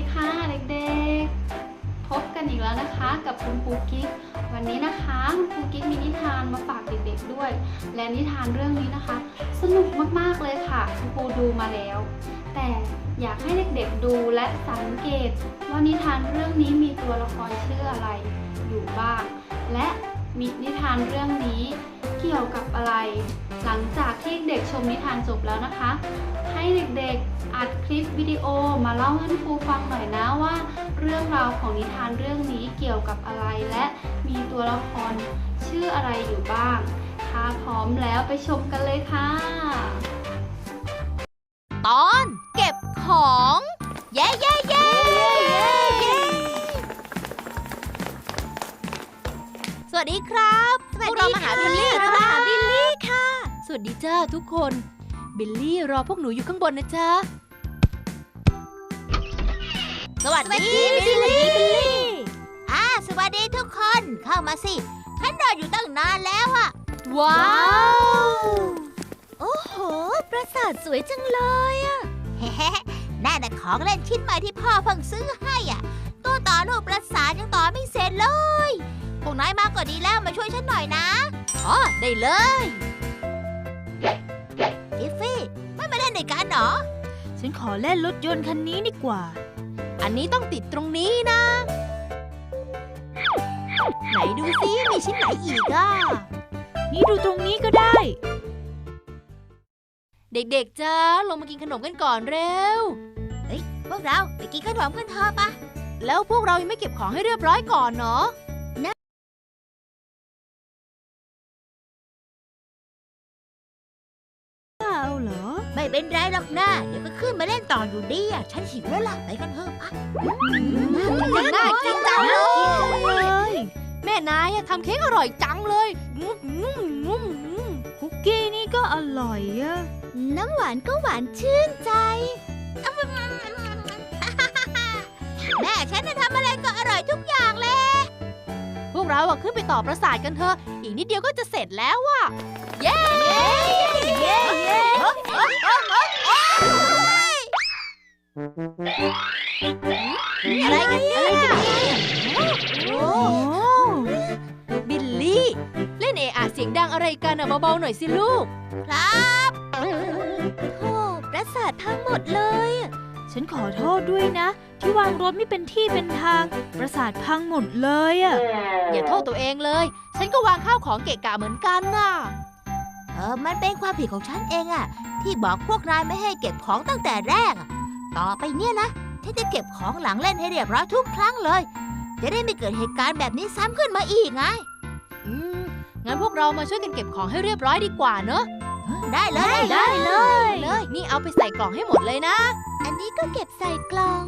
ดีค่ะเด็กๆ พบกันอีกแล้วนะคะ กับคุณครูกิ๊กวันนี้นะคะคุณครูกิ๊กมีนิทานมาฝากเด็กๆด้วย และนิทานเรื่องนี้นะคะ สนุกมากๆเลยค่ะคุณครูดูมาแล้ว แต่อยากให้เด็กๆดูและสังเกตว่านิทานเรื่องนี้มีตัวละครชื่ออะไรอยู่บ้าง และมีนิทานเรื่องนี้เกี่ยวกับอะไร หลังจากที่เด็กชมนิทานจบแล้วนะคะ ให้เด็กๆ อัดคลิปวิดีโอมาเล่าให้ครูฟังหน่อยนะว่า เรื่องราวของนิทานเรื่องนี้เกี่ยวกับอะไรและมีตัวละครชื่ออะไรอยู่บ้าง ถ้าพร้อมแล้วไปชมกันเลยค่ะ ตอนเก็บของ เย้เย้เย้สวัสดีครับ พวกเรามาหาบิลลี่เรามาหาบิลลี่ค่ะ สวัสดีจ้าทุกคน บิลลี่รอพวกหนูอยู่ข้างบนนะจ๊ะ สวัสดีบิลลี่บิลลี่อ่าสวัสดีทุกคนเข้ามาสิฉันรออยู่ตั้งนานแล้วอะว้าว โอ้โห ปราสาทสวยจังเลยอะเฮ้น่าแต่ของเล่นชิ้นใหม่ที่พ่อเพิ่งซื้อให้อะ ตัวต่อรูปปราสาทยังต่อไม่เสร็จเลย พวกนายมาก็ดีแล้วมาช่วยฉันหน่อยนะ อ๋อ ได้เลย ในกันเหรอ ฉันขอเล่นรถยนต์คันนี้ดีกว่า อันนี้ต้องติดตรงนี้นะ ไหนดูซิมีชิ้นไหนอีกอะ นี่ดูตรงนี้ก็ได้ เด็กๆจ้าลงมากินขนมกันก่อนเร็วพวกเราไปกินขนมกันเถอะปะแล้วพวกเรายังไม่เก็บของให้เรียบร้อยก่อนเนาะ เป็นไรหรอกนะเดี๋ยวก็ขึ้นมาเล่นต่ออยู่ดีอะฉันหิวแล้วล่ะไปกันเถอะปะน่ากินจังเลยเลย แม่นายอะทำเค้กอร่อยจังเลยงุ้มงุ้มงุ้มงุ้มคุกกี้นี่ก็อร่อยอะน้ำหวานก็หวานชื่นใจแม่ฉันจะทำอะไรก็อร่อยทุกอย่างเลย พวกเราอะขึ้นไปต่อประสาทกันเถอะ อีกนิดเดียวก็จะเสร็จแล้วอะ เย้เย้เย้อะไรกันเนี่ยโอ้บิลลี่ เล่นเอะอะเสียงดังอะไรกันอะเบาๆหน่อยสิลูก ครับโอ้ปราสาททั้งหมดเลย ฉันขอโทษด้วยนะ ที่วางรถไม่เป็นที่เป็นทาง ประสาทพังหมดเลยอะอย่าโทษตัวเองเลย ฉันก็วางข้าวของเกะกะเหมือนกันน่ะ เออมันเป็นความผิดของฉันเองอะที่บอกพวกนายไม่ให้เก็บของตั้งแต่แรกอะต่อไปเนี่ยนะฉันจะเก็บของหลังเล่นให้เรียบร้อยทุกครั้งเลย จะได้ไม่เกิดเหตุการณ์แบบนี้ซ้ำขึ้นมาอีกไงอืมงั้นพวกเรามาช่วยกันเก็บของให้เรียบร้อยดีกว่าเนอะได้เลยได้เลยเลย นี่เอาไปใส่กล่องให้หมดเลยนะ อันนี้ก็เก็บใส่กล่อง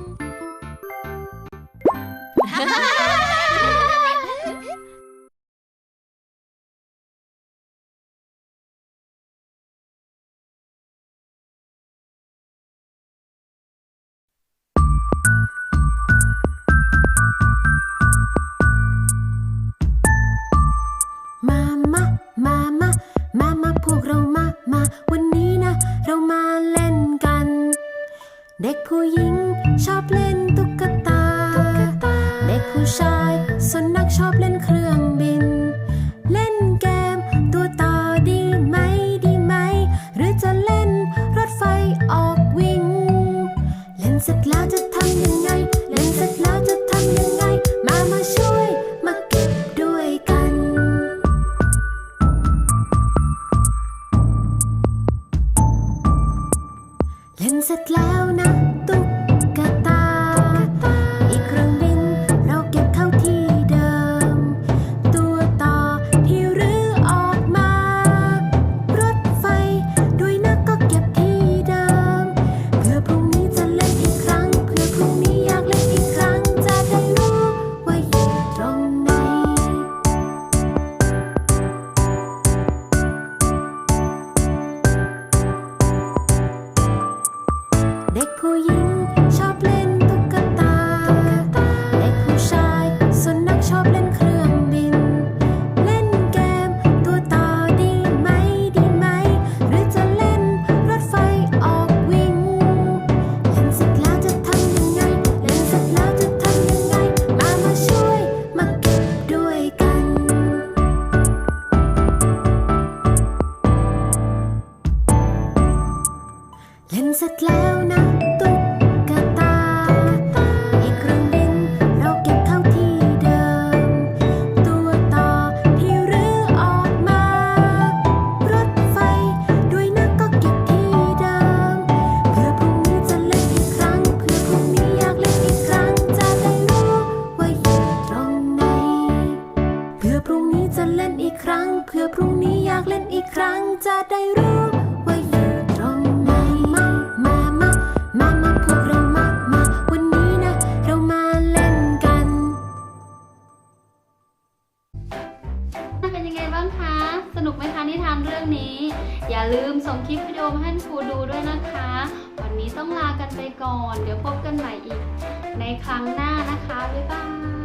ชอบเล่นเครื่องบิน เล่นเกมตัวต่อดีไหมดีไหม หรือจะเล่นรถไฟออกวิ่ง เล่นเสร็จแล้วจะทำยังไง เล่นเสร็จแล้วจะทำยังไง มามาช่วยมาเก็บด้วยกัน เล่นเสร็จแล้วนะ เล่นเสร็จแล้วนะตุ๊กตาอีกครื่องบินเราเก็บเข้าที่เดิม ตัวต่อที่รื้อออกมา รถไฟด้วยนะก็เก็บที่เดิม เพื่อพรุ่งนี้จะเล่นอีกครั้ง เพื่อพรุ่งนี้อยากเล่นอีกครั้ง จะได้รู้ว่าอยู่ตรงไหน เพื่อพรุ่งนี้จะเล่นอีกครั้ง เพื่อพรุ่งนี้อยากเล่นอีกครั้งจะได้รู้ ครูดูด้วยนะคะ วันนี้ต้องลากันไปก่อน เดี๋ยวพบกันใหม่อีก ในครั้งหน้านะคะ บ๊ายบาย